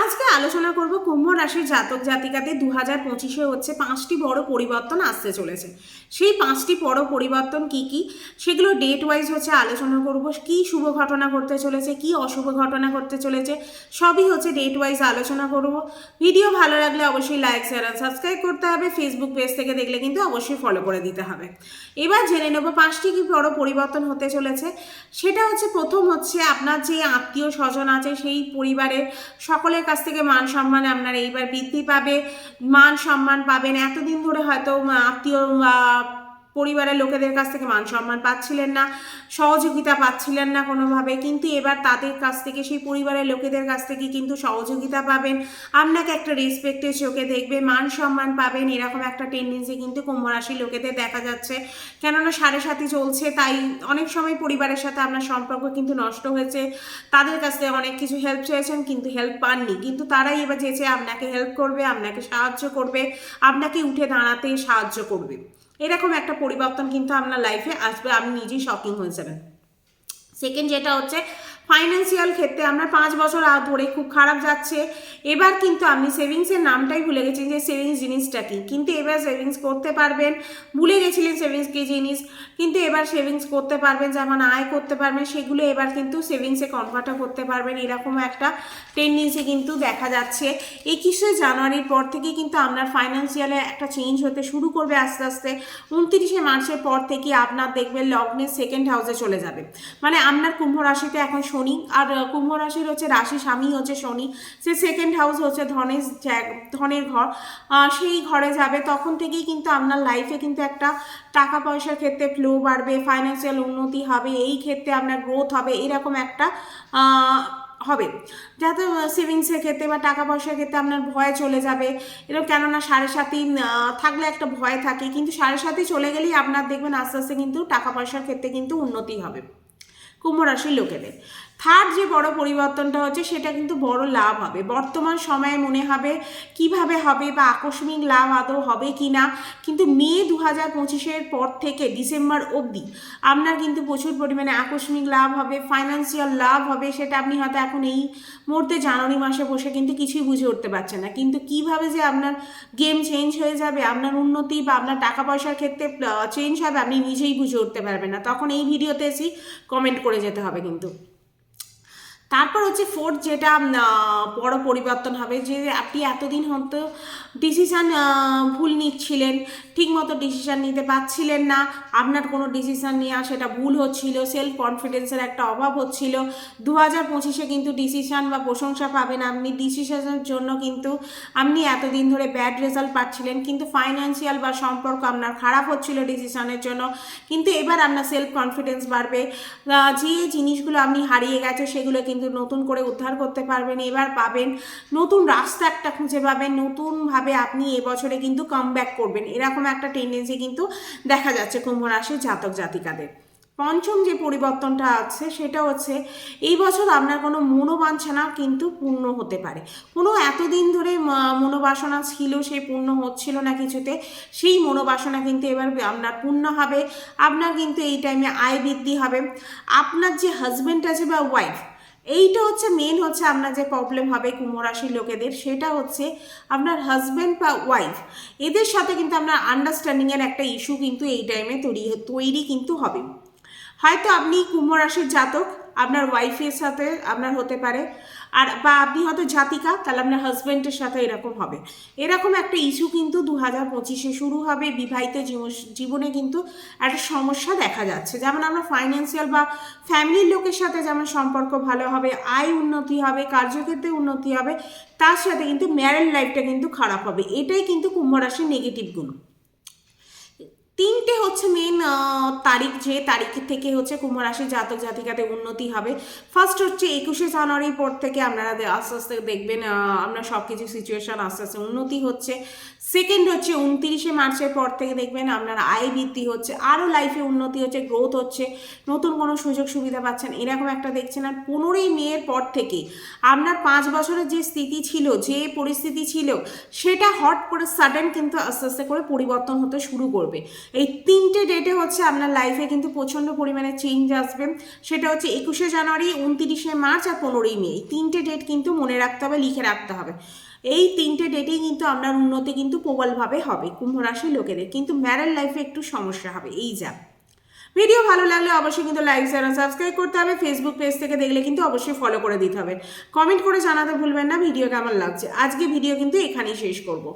আজকে আলোচনা করব কুম্ভ রাশির জাতক জাতিকাতে দু হাজার পঁচিশে হচ্ছে পাঁচটি বড় পরিবর্তন আসতে চলেছে। সেই পাঁচটি বড় পরিবর্তন কি কি? সেগুলো ডেট ওয়াইজ হচ্ছে আলোচনা করব। কি শুভ ঘটনা ঘটতে চলেছে? কি অশুভ ঘটনা ঘটতে চলেছে? সবই হচ্ছে ডেট ওয়াইজ আলোচনা করব। ভিডিও ভালো লাগলে অবশ্যই লাইক শেয়ার আর সাবস্ক্রাইব করতে হবে। ফেসবুক পেজ থেকে দেখলে কিন্তু অবশ্যই ফলো করে দিতে হবে। এবার জেনে নেব পাঁচটি কি বড় পরিবর্তন হতে চলেছে। সেটা হচ্ছে প্রথম হচ্ছে আপনার যে আত্মীয় স্বজন আছে, সেই পরিবারের সকলের কাছ থেকে মান সম্মান আপনারা এইবার বৃদ্ধি পাবে, মান সম্মান পাবেন। এতদিন ধরে হয়তো আত্মীয় পরিবারের লোকেদের কাছ থেকে মান সম্মান পাচ্ছিলেন না, সহযোগিতা পাচ্ছিলেন না কোনোভাবে, কিন্তু এবার তাদের কাছ থেকে, সেই পরিবারের লোকেদের কাছ থেকে কিন্তু সহযোগিতা পাবেন। আপনাকে একটা রেসপেক্টের চোখে দেখবে, মান সম্মান পাবেন, এরকম একটা টেন্ডেন্সি কিন্তু কুম্ভ রাশির লোকেদের দেখা যাচ্ছে। কেননা সাড়ে সাথে চলছে, তাই অনেক সময় পরিবারের সাথে আপনার সম্পর্ক কিন্তু নষ্ট হয়েছে। তাদের কাছ থেকে অনেক কিছু হেল্প চেয়েছেন, কিন্তু হেল্প পাননি। কিন্তু তারাই এবার চেয়েছে, আপনাকে হেল্প করবে, আপনাকে সাহায্য করবে, আপনাকে উঠে দাঁড়াতে সাহায্য করবে। এরকম একটা পরিবর্তন কিন্তু আপনার লাইফে আসবে, আপনি নিজেই শকিং হয়ে যাবেন। সেকেন্ড যেটা হচ্ছে ফাইন্যান্সিয়াল ক্ষেত্রে আমরা পাঁচ বছর ধরে খুব খারাপ যাচ্ছে। এবার কিন্তু আপনি সেভিংসের নামটাই ভুলে গেছেন যে সেভিংস জিনিসটা কি। কিন্তু এবার সেভিংস করতে পারবেন। ভুলে গেছিলেন সেভিংস কী জিনিস? কিন্তু এবার সেভিংস করতে পারবেন, যেমন আয় করতে পারবেন, সেগুলো এবার কিন্তু সেভিংসে কনভার্টও করতে পারবেন। এরকম একটা টেন্ডেন্সি কিন্তু দেখা যাচ্ছে। একুশে জানুয়ারির পর থেকে কিন্তু আপনার ফাইন্যান্সিয়ালে একটা চেঞ্জ হতে শুরু করবে আস্তে আস্তে। উনত্রিশে মার্চের পর থেকে আপনার দেখবেন লগ্নের সেকেন্ড হাউসে চলে যাবে। মানে আপনার কুম্ভ রাশিতে এখন শনি আর কুম্ভ রাশির হচ্ছে রাশি স্বামী হচ্ছে শনি। সে সেকেন্ড হাউস হচ্ছে ধনের ধনের ঘর। সেই ঘরে যাবে। তখন থেকেই কিন্তু আপনার লাইফে কিন্তু একটা টাকা পয়সার ক্ষেত্রে ফ্লো বাড়বে ফাইন্যান্সিয়াল উন্নতি হবে, এই ক্ষেত্রে আপনার গ্রোথ হবে, এরকম একটা হবে। যাতে সেভিংসের ক্ষেত্রে বা টাকা পয়সার ক্ষেত্রে আপনার ভয় চলে যাবে। এরকম কেননা সাড়ে সাতই থাকলে একটা ভয় থাকে, কিন্তু সাড়ে সাতই চলে গেলেই আপনার দেখবেন আস্তে আস্তে কিন্তু টাকা পয়সার ক্ষেত্রে কিন্তু উন্নতি হবে। কুম্ভ রাশির লোকেদের। থার্ড যে বড় পরিবর্তনটা হচ্ছে সেটা কিন্তু বড় লাভ হবে। বর্তমান সময়ে মনে হবে কীভাবে হবে বা আকস্মিক লাভ আদৌ হবে কি না কিন্তু মে দু হাজার পঁচিশের পর থেকে ডিসেম্বর অবধি আপনার কিন্তু প্রচুর পরিমাণে আকস্মিক লাভ হবে ফাইন্যান্সিয়াল লাভ হবে সেটা আপনি হয়তো এখন এই মুহূর্তে জানুয়ারি মাসে বসে কিন্তু কিছুই বুঝে উঠতে পারছেন না। কিন্তু কীভাবে যে আপনার গেম চেঞ্জ হয়ে যাবে, আপনার উন্নতি বা আপনার টাকা পয়সার ক্ষেত্রে চেঞ্জ হবে আপনি নিজেই বুঝে উঠতে পারবেন না। তখন এই ভিডিওতে এসেই কমেন্ট করে যেতে হবে কিন্তু। তারপর হচ্ছে ফোর্থ যেটা বড় পরিবর্তন হবে যে আপনি এতদিন হয়তো ডিসিশান ভুল নিচ্ছিলেন, ঠিকমতো ডিসিশান নিতে পারছিলেন না। আপনার কোনো ডিসিশান নেওয়া সেটা ভুল হচ্ছিল সেলফ কনফিডেন্সের একটা অভাব হচ্ছিল। দু হাজার পঁচিশে কিন্তু ডিসিশান বা প্রশংসা পাবেন আপনি। ডিসিশানের জন্য কিন্তু আপনি এতদিন ধরে ব্যাড রেজাল্ট পাচ্ছিলেন, কিন্তু ফাইন্যান্সিয়াল বা সম্পর্ক আপনার খারাপ হচ্ছিল ডিসিশানের জন্য। কিন্তু এবার আপনার সেলফ কনফিডেন্স বাড়বে যে জিনিসগুলো আপনি হারিয়ে গেছে সেগুলো কিন্তু নতুন করে উদ্ধার করতে পারবেন। এবার পাবেন নতুন রাস্তা একটা খুঁজে পাবেন। নতুনভাবে আপনি এবছরে কিন্তু কাম ব্যাক করবেন। এরকম একটা টেন্ডেন্সি কিন্তু দেখা যাচ্ছে কুম্ভ রাশির জাতক জাতিকাদের। পঞ্চম যে পরিবর্তনটা আছে, সেটা হচ্ছে এই বছর আপনার কোনো মনোবাঞ্ছনা কিন্তু পূর্ণ হতে পারে। কোনো এতদিন ধরে মনোবাসনা ছিল, সেই পূর্ণ হচ্ছিল না কিছুতে, সেই মনোবাসনা কিন্তু এবার আপনার পূর্ণ হবে। আপনার কিন্তু এই টাইমে আয় বৃদ্ধি হবে। আপনার যে হাজব্যান্ড আছে বা ওয়াইফ এইটা হচ্ছে মেন হচ্ছে আপনার যে প্রবলেম হবে কুমোরাশির লোকেদের, সেটা হচ্ছে আপনার হাজব্যান্ড বা ওয়াইফ এদের সাথে কিন্তু আপনার আন্ডারস্ট্যান্ডিংয়ের একটা ইস্যু কিন্তু এই টাইমে তৈরি তৈরি কিন্তু হবে। হয়তো আপনি কুম্ভ রাশির জাতক, আপনার ওয়াইফের সাথে আপনার হতে পারে। আর বা আপনি হয়তো জাতিকা, তাহলে আপনার হাজব্যান্ডের সাথে এরকম হবে। এরকম একটা ইস্যু কিন্তু দু হাজার পঁচিশে শুরু হবে, বিবাহিত জীব- জীবনে কিন্তু একটা সমস্যা দেখা যাচ্ছে। যেমন আমরা ফাইন্যান্সিয়াল বা ফ্যামিলির লোকের সাথে যেমন সম্পর্ক ভালো হবে, আয় উন্নতি হবে, কার্যক্ষেত্রে উন্নতি হবে, তার সাথে কিন্তু ম্যারেড লাইফটা কিন্তু খারাপ হবে। এটাই কিন্তু কুম্ভ রাশির নেগেটিভ গুণ। তিনটে হচ্ছে মেন তারিখ যে তারিখ থেকে হচ্ছে কুম্ভ রাশির জাতক জাতিকাতে উন্নতি হবে। ফার্স্ট হচ্ছে একুশে জানুয়ারির পর থেকে আপনারা আস্তে আস্তে দেখবেন আপনার সব কিছু সিচুয়েশন আস্তে আস্তে উন্নতি হচ্ছে। সেকেন্ড হচ্ছে উনতিরিশে মার্চের পর থেকে দেখবেন আপনার আয় বৃদ্ধি হচ্ছে, আরও লাইফে উন্নতি হচ্ছে গ্রোথ হচ্ছে, নতুন কোনো সুযোগ সুবিধা পাচ্ছেন, এরকম একটা দেখছেন। আর পনেরোই মেয়ের পর থেকে আপনার পাঁচ বছরের যে স্থিতি ছিল, যে পরিস্থিতি ছিল, সেটা হট করে সাডেন কিন্তু আস্তে আস্তে করে পরিবর্তন হতে শুরু করবে। এই তিনটে ডেটে হচ্ছে আপনার লাইফে কিন্তু প্রচণ্ড পরিমাণে চেঞ্জ আসবে। সেটা হচ্ছে একুশে জানুয়ারি, উনতিরিশে মার্চ আর পনেরোই মে। এই তিনটে ডেট কিন্তু মনে রাখতে হবে, লিখে রাখতে হবে। এই তিনটে ডেটেই কিন্তু আপনার উন্নতি কিন্তু প্রবলভাবে হবে কুম্ভ রাশির লোকেদের। কিন্তু ম্যারেড লাইফে একটু সমস্যা হবে, এই যা। ভিডিও ভালো লাগলে অবশ্যই কিন্তু লাইক শেয়ার সাবস্ক্রাইব করতে হবে। ফেসবুক পেজ থেকে দেখলে কিন্তু অবশ্যই ফলো করে দিতে হবে। কমেন্ট করে জানাতে ভুলবেন না ভিডিও কেমন লাগছে? আজকে ভিডিও কিন্তু এখানেই শেষ করব।